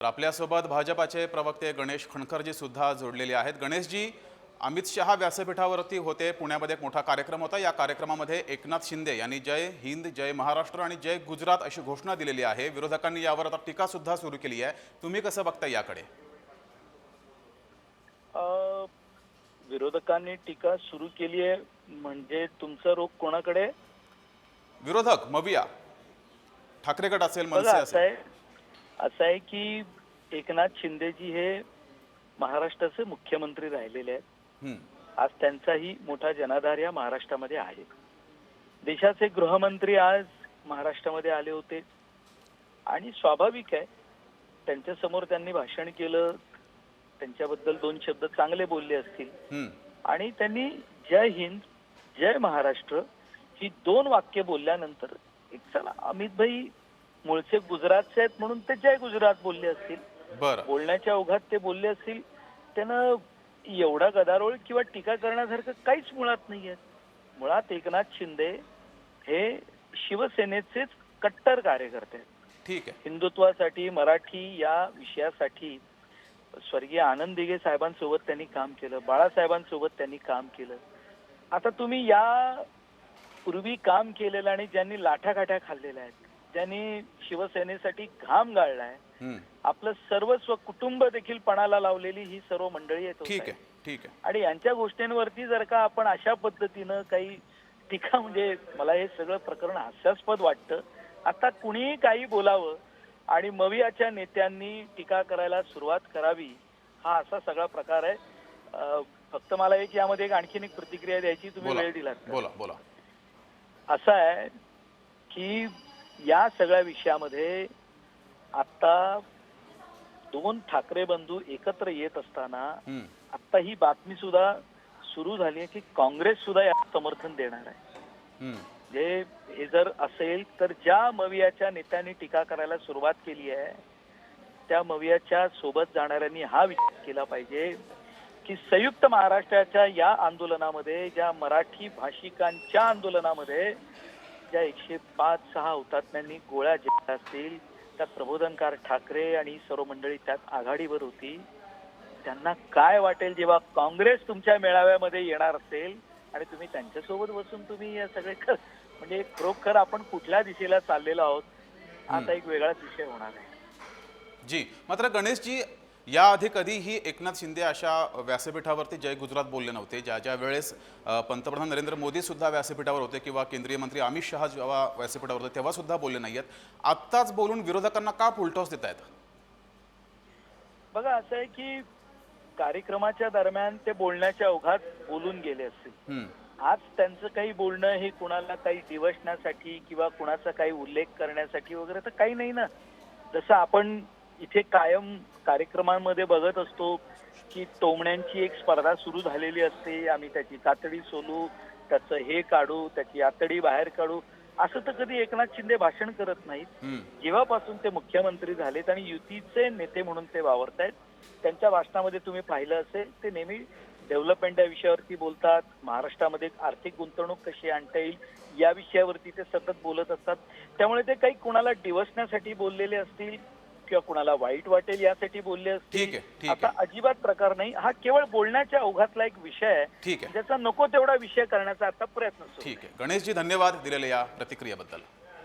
तर आपल्यासोबत भाजपाचे प्रवक्ते गणेश खणखरजी सुद्धा जोडलेले आहेत. गणेशजी अमित शहा व्यासपीठावरती होते. पुण्यामध्ये एक मोठा कार्यक्रम होता. या कार्यक्रमामध्ये एकनाथ शिंदे यांनी जय हिंद जय महाराष्ट्र आणि जय गुजरात अशी घोषणा दिलेली आहे. विरोधकांनी यावर आता टीका सुद्धा सुरू केली आहे. तुम्ही कसं बघता याकडे? अ, विरोधकांनी टीका सुरू केली आहे. म्हणजे तुमचा रोग कोणाकडे? विरोधक मविया. ठाकरे गट असेल मनसे असेल. असं आहे की एकनाथ शिंदेजी हे महाराष्ट्राचे मुख्यमंत्री राहिलेले आहेत. आज त्यांचाही मोठा जनाधार या महाराष्ट्रामध्ये आहे. देशाचे गृहमंत्री आज महाराष्ट्रामध्ये आले होते. आणि स्वाभाविक आहे त्यांच्यासमोर त्यांनी भाषण केलं त्यांच्याबद्दल दोन शब्द चांगले बोलले असतील. आणि त्यांनी जय हिंद जय महाराष्ट्र ही दोन वाक्य बोलल्यानंतर एक चला अमित भाई मूळचे गुजरातचे आहेत म्हणून ते जय गुजरात बोलले असतील. बोलण्याच्या ओघात ते बोलले असतील. त्यानं एवढा गदारोळ किंवा टीका करण्यासारखं काहीच मुळात नाही आहे मुळात एकनाथ शिंदे हे शिवसेनेचेच कट्टर कार्यकर्ते आहेत. ठीक आहे. हिंदुत्वासाठी मराठी या विषयासाठी स्वर्गीय आनंद दिघे साहेबांसोबत त्यांनी काम केलं बाळासाहेबांसोबत त्यांनी काम केलं. आता तुम्ही या पूर्वी काम केलेलं आणि ज्यांनी लाठाकाठ्या खाल्लेल्या आहेत ज्यांनी शिवसेनेसाठी घाम गाळलाय आपलं सर्वस्व कुटुंब देखील पणाला लावलेली ही सर्व मंडळी आहेत हो ठीक. आहे ठीक आहे आणि यांच्या गोष्टींवरती जर का आपण अशा पद्धतीनं काही टीका म्हणजे मला हे सगळं प्रकरण हास्यास्पद वाटतं आता कुणीही काही बोलावं आणि मवियाच्या नेत्यांनी टीका करायला सुरुवात करावी हा असा सगळा प्रकार आहे फक्त मला एक यामध्ये एक आणखीन एक प्रतिक्रिया द्यायची तुम्ही वेळ दिलात तर. बोला बोला असं आहे की या सगळ्या विषयामध्ये आता दोन ठाकरे बंधू एकत्र येत असताना आता ही बातमी सुद्धा सुरू झाली आहे की काँग्रेस सुद्धा याला समर्थन देणार आहे. हम्म, म्हणजे हे जर असेल तर ज्या मवियाच्या नेत्यांनी टीका करायला सुरुवात केली आहे त्या मवियाच्या सोबत जाणाऱ्यांनी हा विचार केला पाहिजे की संयुक्त महाराष्ट्राच्या या आंदोलनामध्ये ज्या मराठी भाषिकांच्या आंदोलनामध्ये ज्या एकशे पाच सहा हुतात्म्यांनी गोळ्या जिंकल्या असतील त्यात प्रबोधनकार ठाकरे आणि सर्व मंडळी त्यात आघाडीवर होती. त्यांना काय वाटेल जेव्हा काँग्रेस तुमच्या मेळाव्यामध्ये येणार असेल आणि तुम्ही त्यांच्यासोबत बसून तुम्ही या सगळे म्हणजे खरोखर आपण कुठल्या दिशेला चाललेलो आहोत आता एक वेगळाच विषय होणार आहे. जी मात्र गणेशजी याआधी कधीही एकनाथ शिंदे अशा व्यासपीठावरती जय गुजरात बोलले नव्हते. ज्या ज्या वेळेस पंतप्रधान नरेंद्र मोदी सुद्धा व्यासपीठावर होते किंवा केंद्रीय मंत्री अमित शहा जेव्हा व्यासपीठावर होते तेव्हा सुद्धा बोलले नाही आहेत आत्ताच बोलून विरोधकांना का फुलटॉस देत आहेत? बघा असं आहे की कार्यक्रमाच्या दरम्यान ते बोलण्याच्या ओघात बोलून गेले असतील. आज त्यांचं काही बोलणं हे कुणाला काही दिवसण्यासाठी किंवा कुणाचा काही उल्लेख करण्यासाठी वगैरे तर काही नाही ना. जसं आपण इथे कायम कार्यक्रमांमध्ये बघत असतो की टोमण्यांची एक स्पर्धा सुरू झालेली असते. आम्ही त्याची कातडी सोलू त्याचं हे काढू त्याची आतडी बाहेर काढू. असं तर कधी एकनाथ शिंदे भाषण करत नाहीत. जेव्हापासून ते मुख्यमंत्री झालेत आणि युतीचे नेते म्हणून ते वावरतायत त्यांच्या भाषणामध्ये तुम्ही पाहिलं असेल ते नेहमी डेव्हलपमेंट या विषयावरती बोलतात. महाराष्ट्रामध्ये आर्थिक गुंतवणूक कशी आणता येईल या विषयावरती ते सतत बोलत असतात. त्यामुळे ते काही कुणाला डिवसण्यासाठी बोललेले असतील किंवा कुणाला वाईट वाटेल यासाठी बोलले ठीक असतील आता अजिबात प्रकार नाही. हा केवळ बोलण्याच्या ओघातला एक विषय आहे. ठीक आहे. ज्याचा नको तेवढा विषय करण्याचा आता प्रयत्न. ठीक आहे. गणेशजी धन्यवाद दिलेल्या या प्रतिक्रियेबद्दल.